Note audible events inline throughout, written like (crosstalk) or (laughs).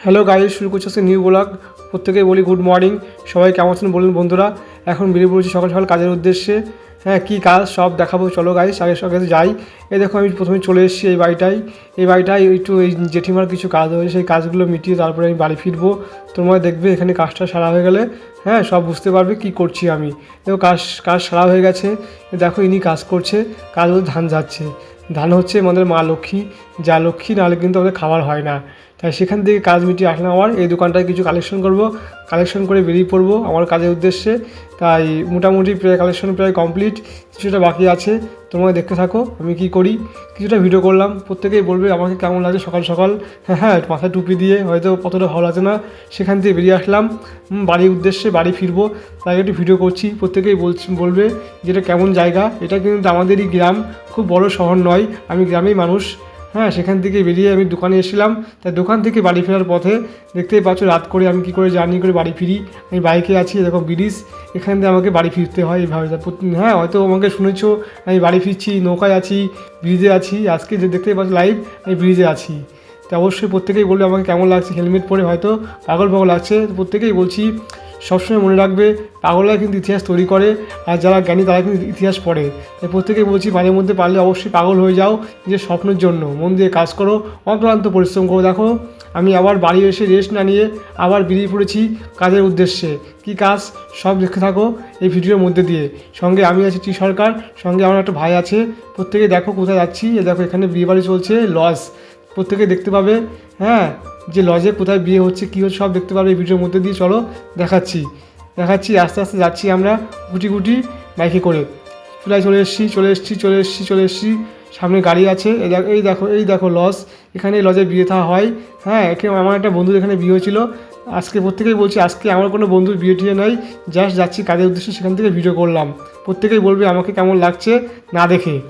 Hello guys শুরু করছে আজকে নিউ ব্লগ প্রত্যেকেই বলি গুড মর্নিং সবাই কেমন আছেন বলুন বন্ধুরা। এখন বেরিয়ে পড়েছি সকাল সকাল কাজের উদ্দেশ্যে। হ্যাঁ কী কাজ? সব দেখাবো। চলো গাইজ আগে সকালে যাই। এই দেখো, আমি প্রথমে চলে এসেছি এই বাড়িটায়। এই বাড়িটায় একটু এই জেঠিমার কিছু কাজ হয়েছে সেই কাজগুলো মিটিয়ে তারপরে আমি বাড়ি ফিরবো। তোমরা দেখবে এখানে কাজটা সারা হয়ে গেলে হ্যাঁ সব বুঝতে পারবে কি করছি আমি। দেখো, কাজ কাজ সারা হয়ে গেছে। দেখো, ইনি কাজ করছে। কাজ ধান যাচ্ছে ধান হচ্ছে আমাদের মা লক্ষ্মী। যা লক্ষ্মী, নাহলে কিন্তু আমাদের খাবার হয় না। তাই সেখান থেকে কাজ মিটিয়ে আসলাম আমার এই দোকানটায় কিছু কালেকশন করব। কালেকশন করে বেরিয়ে পড়ব আমার কাজের উদ্দেশ্যে। তাই মোটামুটি প্রায় কালেকশন প্রায় কমপ্লিট কিছুটা বাকি আছে। তোমরা দেখতে থাকো, আমি কি করি। কিছুটা ভিডিও করলাম। প্রত্যেকেই বলবে আমাকে কেমন লাগে সকাল সকাল। হ্যাঁ হ্যাঁ মাথায় টুপি দিয়ে হয়তো কতটা ভালো লাগছে না। সেখান থেকে বেরিয়ে আসলাম। বাড়ির উদ্দেশ্যে বাড়ি ফিরবো। তাই একটু ভিডিও করছি। প্রত্যেকেই বলছি, বলবে যে এটা কেমন জায়গা? এটা কিন্তু আমাদেরই গ্রাম। খুব বড় শহর নয়। আমি গ্রামেই মানুষ। হ্যাঁ সেখান থেকে বেরিয়ে আমি দোকানে এসেছিলাম। তাই দোকান থেকে বাড়ি ফেরার পথে দেখতেই পাচ্ছ রাত করে আমি কী করে জার্নি করে বাড়ি ফিরি। আমি বাইকে আছি, এরকম ব্রিজ। এখান থেকে আমাকে বাড়ি ফিরতে হয় এইভাবে। হ্যাঁ হয়তো আমাকে শুনেছো, আমি বাড়ি ফিরছি, নৌকায় আছি, ব্রিজে আছি। আজকে যে দেখতেই পাচ্ছ লাইভ আমি ব্রিজে আছি। তো অবশ্যই প্রত্যেকেই বলবে আমাকে কেমন লাগছে, হেলমেট পরে হয়তো পাগল পাগল লাগছে। প্রত্যেকেই বলছি সবসময় মনে রাখবে পাগলরা কিন্তু ইতিহাস তৈরি করে, আর যারা জ্ঞানী তারা কিন্তু ইতিহাস পড়ে। তাই প্রত্যেকেই বলছি, মাঝে মধ্যে পারলে অবশ্যই পাগল হয়ে যাও নিজের স্বপ্নের জন্য। মন দিয়ে কাজ করো, অক্লান্ত পরিশ্রম করো। দেখো, আমি আবার বাড়ি এসে রেস্ট না নিয়ে আবার বেরিয়ে পড়েছি কাজের উদ্দেশ্যে। কি কাজ? সব দেখে থাকো এই ভিডিওর মধ্যে দিয়ে। সঙ্গে আমি আছি টি সরকার, সঙ্গে আমার একটা ভাই আছে। প্রত্যেকে দেখো কোথায় যাচ্ছি। দেখো এখানে বিয়েবাড়ি চলছে লজ প্রত্যেকে দেখতে পাবে হ্যাঁ যে লজে কোথায় বিয়ে হচ্ছে, কী হচ্ছে, সব দেখতে পাবে এই ভিডিওর মধ্যে দিয়ে। চলো দেখাচ্ছি দেখাচ্ছি, আস্তে আস্তে যাচ্ছি আমরা গুটি গুটি বাইকে করে। চুলায় চলে এসেছি, চলে এসছি, চলে এসেছি চলে এসেছি। সামনে গাড়ি আছে, এই দেখো এই দেখো এই দেখো লজ। এখানে লজে বিয়ে থা হয় হ্যাঁ একে আমার একটা বন্ধুর এখানে বিয়ে হয়েছিল। আজকে প্রত্যেকেই বলছি, আজকে আমার কোনো বন্ধুর বিয়ে টিয়ে নাই, জাস্ট যাচ্ছি কাজের উদ্দেশ্যে সেখান থেকে ভিডিও করলাম। প্রত্যেকেই বলবে আমাকে কেমন লাগছে না দেখে।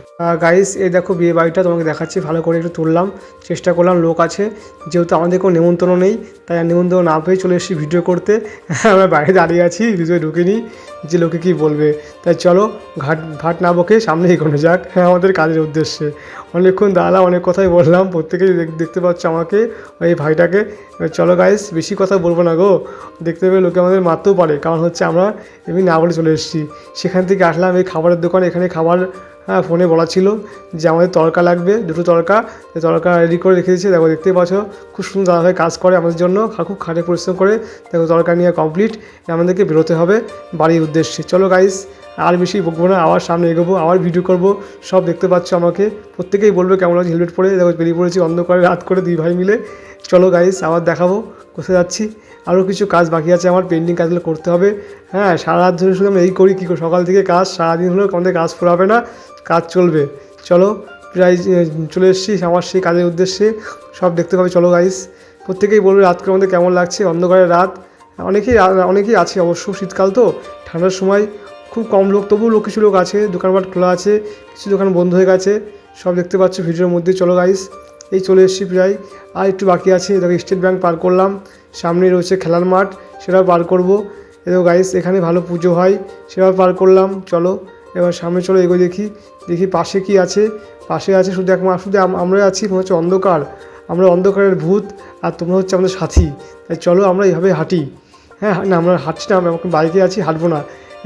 গাইস এই দেখো বিয়ে বাড়িটা তোমাকে দেখাচ্ছি, ভালো করে একটু তুললাম, চেষ্টা করলাম, লোক আছে, যেহেতু আমাদের কোনো নেমন্তন্ন নেই, তাই আর নেমন্তন্ন না পেয়ে চলে এসেছি ভিডিও করতে। (laughs) আমরা বাইরে দাঁড়িয়ে আছি ভিডিও ঢুকিনি, যে লোকে কি বলবে। তাই চলো, ঘাট ঘাট না বকে সামনে এগোনো যাক হ্যাঁ (laughs) আমাদের কাজের উদ্দেশ্যে। অনেকক্ষণ দাঁড়ালাম, অনেক কথাই বললাম, প্রত্যেকেই দেখ- দেখতে পাচ্ছ আমাকে এই ভাইটাকে। চলো গাইস বেশি কথা বলব না গো, দেখতে পেয়ে লোকে আমাদের মারতেও পারে, কারণ হচ্ছে আমরা এমনি না বলে চলে এসেছি। সেখান থেকে আসলাম এই খাবারের দোকান, এখানে খাবার হ্যাঁ ফোনে বলা ছিল যে আমাদের তরকা লাগবে, দুটো তরকা তরকা রেডি করে রেখে দিয়েছে। দেখো দেখতে পাচ্ছ, খুব সুন্দর দাদাভাই কাজ করে আমাদের জন্য খুব খাটে পরিশ্রম করে। দেখো, তড়কা নিয়ে কমপ্লিট আমাদেরকে বেরোতে হবে বাড়ির উদ্দেশ্যে। চলো গাইস আর বেশি বকবো না, আবার সামনে এগোবো, আবার ভিডিও করব, সব দেখতে পাচ্ছ আমাকে। প্রত্যেকেই বলবে কেমন লাগছে হেলমেট পরে? দেখো, বেরিয়ে পড়েছি অন্ধকারে, রাত করে দুই ভাই মিলে। চলো গাইস আবার দেখাবো, কোথায় যাচ্ছি। আরও কিছু কাজ বাকি আছে আমার পেন্ডিং কাজগুলো করতে হবে। হ্যাঁ সারা রাত ধরে শুধু আমি এই করি, কী সকাল থেকে কাজ, সারাদিন হলেও আমাদের কাজ ফুরাবে না, কাজ চলবে। চলো, প্রায় চলে এসেছি আমার সেই কাজের উদ্দেশ্যে, সব দেখতে পাবে, চলো গাইস প্রত্যেকেই বলবে রাত করে আমাদের কেমন লাগছে অন্ধকারের রাত। অনেকেই অনেকেই আছে অবশ্য, শীতকাল তো, ঠান্ডার সময়। খুব কম লোক, তবুও লোক, কিছু লোক আছে, দোকানপাট খোলা আছে, কিছু দোকান বন্ধ হয়ে গেছে, সব দেখতে পাচ্ছ ভিডিওর মধ্যে। চলো গাইস এই চলে এসেছি প্রায়। আর একটু বাকি আছে দেখো স্টেট ব্যাংক পার করলাম, সামনে রয়েছে খেলার মাঠ, সেটাও পার করব। এদের গাইস এখানে ভালো পুজো হয়, সেটাও পার করলাম, চলো। এবার সামনে চলো এগোয় দেখি দেখি পাশে কি আছে। পাশে আছে শুধু এক শুধু আমরা আছি, মনে হচ্ছে অন্ধকার। আমরা অন্ধকারের ভূত, আর তোমরা হচ্ছে আমাদের সাথী। তাই চলো আমরা এইভাবে হাঁটি। হ্যাঁ না, আমরা হাঁটছি না, আমরা বাইকে আছি, হাঁটবো না।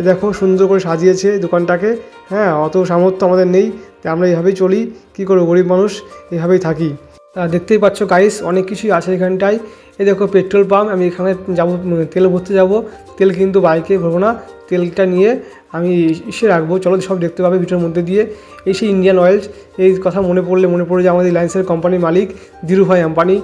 দেখো সুন্দর করে সাজিয়েছে দোকানটাকে। হ্যাঁ অত সামর্থ্য আমাদের নেই তাই আমরা এইভাবেই চলি। কী করব গরিব মানুষ এইভাবেই থাকি। তা দেখতেই পাচ্ছ গাইস অনেক কিছুই আছে এখানটায়। এই দেখো পেট্রোল পাম্প আমি এখানে যাব উম, তেল ভরতে যাব। তেল কিন্তু বাইকে ভরবো না তেলটা নিয়ে আমি ইসে রাখব। চলো সব দেখতে পাবে ভিডিওর মধ্যে দিয়ে। এই সেই ইন্ডিয়ান অয়েলস এই কথা মনে পড়লে মনে পড়ে যে আমাদের রিলায়েন্সের কোম্পানির মালিক ধীরুভাই আম্বানি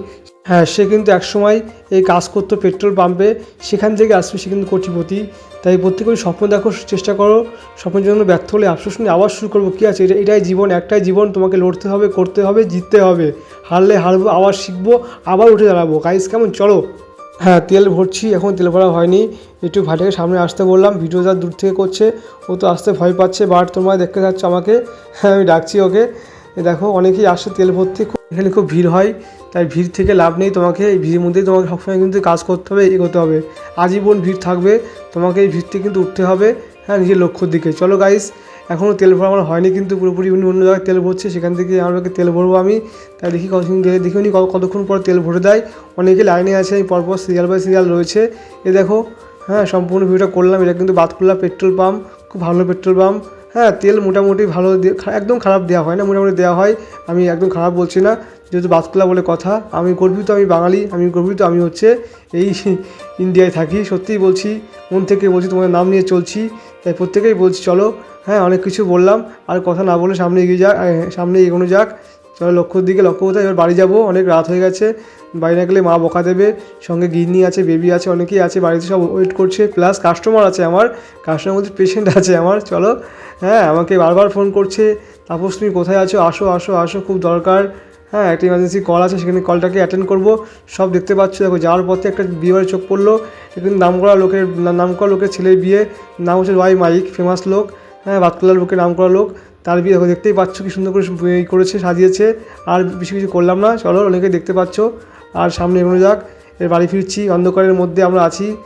হ্যাঁ সে কিন্তু একসময় এই কাজ করতো পেট্রোল পাম্পে, সেখান থেকে আসবে সে কিন্তু কোটিপতি। তাই প্রত্যেকেই স্বপ্ন দেখো, চেষ্টা করো, স্বপ্নের জন্য ব্যর্থ হলে আফসোস নিয়ে আবার শুরু করব। কী আছে? এটা, এটাই জীবন, একটাই জীবন, তোমাকে লড়তে হবে, করতে হবে, জিততে হবে। হারলে হারবো, আবার শিখব, আবার উঠে দাঁড়াবো। গাইস কেমন? চলো। হ্যাঁ তেল ভরছি, এখন তেল ভরা হয়নি। একটু ভাইটাকে সামনে আসতে বললাম, ভিডিও যা দূর থেকে করছে, ও তো আসতে ভয় পাচ্ছে, বাট তোমরা দেখতে যাচ্ছ আমাকে। হ্যাঁ আমি ডাকছি ওকে। দেখো, অনেকেই আসে তেল ভরতে, খুব- এখানে খুব ভিড় হয়। তাই ভিড় থেকে লাভ নেই তোমাকে, এই ভিড়ের মধ্যেই তোমাকে সবসময় কিন্তু কাজ করতে হবে, এগোতে হবে। আজীবন ভিড় থাকবে, তোমাকে এই ভিড় থেকে কিন্তু উঠতে হবে হ্যাঁ নিজের লক্ষ্যর দিকে। চলো গাইস এখনও তেল ভরা আমার হয়নি, কিন্তু পুরোপুরি উনি অন্য জায়গায় তেল ভরছে, সেখান থেকে আমাকে তেল ভরবো আমি। তাই দেখি কতক্ষণ দেখি উনি কতক্ষণ পর তেল ভরে দেয়। অনেকে লাইনে আছে, আমি পরপর সিরিয়াল বাই সিরিয়াল রয়েছে। এ দেখো হ্যাঁ সম্পূর্ণ ভিডিওটা করলাম, এটা কিন্তু বাতকুল্লা পেট্রোল পাম্প খুব ভালো পেট্রোল পাম্প হ্যাঁ তেল মোটামুটি ভালো একদম খারাপ দেওয়া হয় না, মোটামুটি দেওয়া হয়। আমি একদম খারাপ বলছি না। যেহেতু বাতকুল্লা বলে কথা, আমি গর্বিত আমি বাঙালি, আমি গর্বিত আমি হচ্ছে এই (laughs) ইন্ডিয়ায় থাকি। সত্যিই বলছি, মন থেকে বলছি, তোমাদের নাম নিয়ে চলছি। তাই প্রত্যেকেই বলছি, চলো হ্যাঁ অনেক কিছু বললাম। আর কথা না বলে সামনে এগিয়ে যাক সামনে এগোনো যাক। চলো লক্ষ্যর দিকে লক্ষ্য কোথায়? এবার বাড়ি যাব, অনেক রাত হয়ে গেছে। বাড়ি না গেলে মা বকা দেবে, সঙ্গে গিন্নি আছে বেবি আছে, অনেকেই আছে, বাড়িতে সব ওয়েট করছে প্লাস কাস্টমার আছে আমার কাস্টমার মধ্যে পেশেন্ট আছে আমার, চলো। হ্যাঁ আমাকে বারবার ফোন করছে, তাপস, তুমি কোথায় আছো? আসো আসো আসো, খুব দরকার। হ্যাঁ একটা ইমার্জেন্সি কল আছে, সেখানে কলটাকে অ্যাটেন্ড করব। সব দেখতে পাচ্ছ, দেখো, যাওয়ার পথে একটা বিয়েবাড়ির চোখ পড়ল এখানে নাম করা লোকের নাম করা লোকের ছেলের বিয়ে, নাম হচ্ছে ওয়াই মাইক ফেমাস লোক হ্যাঁ বাতকুলার লোকের নাম করা লোক, তার বিয়ে, দেখো, দেখতেই পাচ্ছ কি সুন্দর করে করেছে, সাজিয়েছে, আর বেশি কিছু করলাম না, চলো অনেকে দেখতে পাচ্ছ। আর সামনে এগোনো যাক। এর বাড়ি ফিরছি। অন্ধকারের মধ্যে আমরা আছি।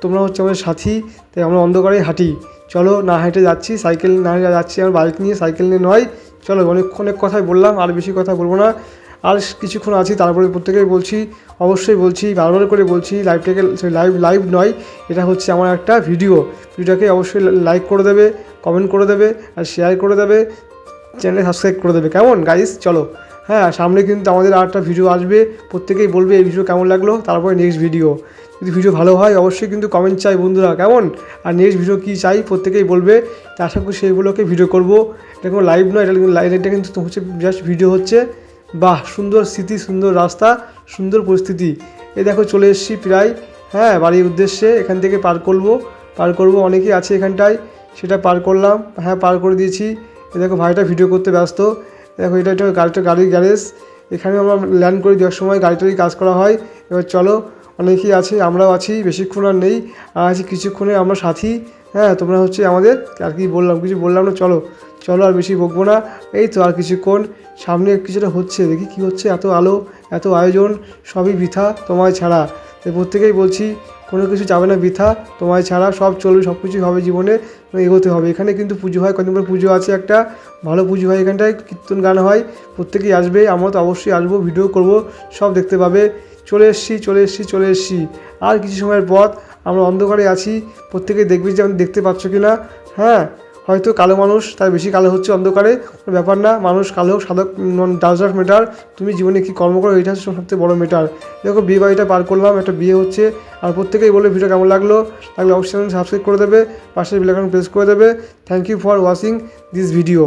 তোমরা হচ্ছে আমাদের সাথী, তাই আমরা অন্ধকারে হাঁটি। চলো না হেঁটে যাচ্ছি। সাইকেল না হেঁটে যাচ্ছি আমার বাইক নিয়ে। সাইকেল নিয়ে নয়। চলো অনেক অনেক কথাই বললাম, আর বেশি কথা বলব না। আর কিছুক্ষণ আছি, তারপরে প্রত্যেকেই বলছি, অবশ্যই বলছি, বারবার করে বলছি লাইভটাকে লাইভ লাইভ নয়। এটা হচ্ছে আমার একটা ভিডিও ভিডিওটাকে অবশ্যই লাইক করে দেবে কমেন্ট করে দেবে, আর শেয়ার করে দেবে চ্যানেলে সাবস্ক্রাইব করে দেবে। কেমন? গাইস চলো। হ্যাঁ সামনে কিন্তু আমাদের আর একটা ভিডিও আসবে। প্রত্যেকেই বলবে এই ভিডিও কেমন লাগল, তারপরে নেক্সট ভিডিও যদি ভিডিও ভালো হয়, অবশ্যই কিন্তু কমেন্ট চাই বন্ধুরা, কেমন? আর নেক্সট ভিডিও কী চাই, প্রত্যেকেই বলবে। তা আশা করি সেইগুলোকে ভিডিও করব। এটা কোনো লাইভ নয়, এটা কিন্তু লাইভ এটা কিন্তু হচ্ছে জাস্ট ভিডিও হচ্ছে। বাহ, সুন্দর স্মৃতি সুন্দর রাস্তা, সুন্দর পরিস্থিতি। এ দেখো, চলে এসেছি প্রায় হ্যাঁ বাড়ির উদ্দেশ্যে। এখান থেকে পার করব পার করব অনেকেই আছে এখানটায়। সেটা পার করলাম হ্যাঁ পার করে দিয়েছি। এ দেখো, ভাইটা ভিডিও করতে ব্যস্ত। দেখো, এটা একটা গাড়িটা, গাড়ির গ্যারেজ। এখানে আমরা ল্যান্ড করে, দেওয়ার সময় গাড়িটারই কাজ করা হয়। এবার চলো, অনেকেই আছে, আমরাও আছি, বেশিক্ষণ আর নেই। আর আছি কিছুক্ষণে আমরা সাথী। হ্যাঁ তোমরা হচ্ছে আমাদের, আর কি বললাম, কিছু বললাম না, চলো। চলো আর বেশি বকবো না। এই তো আর কিছুক্ষণ, সামনে কিছুটা হচ্ছে, দেখি কি হচ্ছে, এত আলো, এত আয়োজন, সবই বৃথা তোমায় ছাড়া। প্রত্যেকেই বলছি কোনো কিছু যাবে না বৃথা, তোমায় ছাড়া সব চলবে, সব কিছুই হবে জীবনে এগোতে হবে। এখানে কিন্তু পুজো হয়, কদিন পুজো আছে একটা, ভালো পুজো হয় এখানটায়, কীর্তন গান হয়, প্রত্যেকেই আসবে, আমরা তো অবশ্যই আসব, ভিডিও করব, সব দেখতে পাবে। চলে এসছি চলে এসছি চলে এসছি। আর কিছু সময়ের পথ আমরা অন্ধকারে আছি, প্রত্যেকেই দেখবে যে আমি দেখতে পাচ্ছ কি না হ্যাঁ? হয়তো কালো মানুষ, তার বেশি কালো হচ্ছে অন্ধকারে। ব্যাপার না, মানুষ কালো হোক, সাদা ডাজ নট মেটার তুমি জীবনে কি কর্ম করো, এটা হচ্ছে সবথেকে বড় মেটার দেখো, বিয়ে বাড়িটা পার করলাম, একটা বিয়ে হচ্ছে। আর প্রত্যেকেই বলে ভিডিও কেমন লাগল? লাগলে অবশ্যই সাবস্ক্রাইব করে দেবে পাশে বিলাকন প্রেস করে দেবে। Thank you for watching this video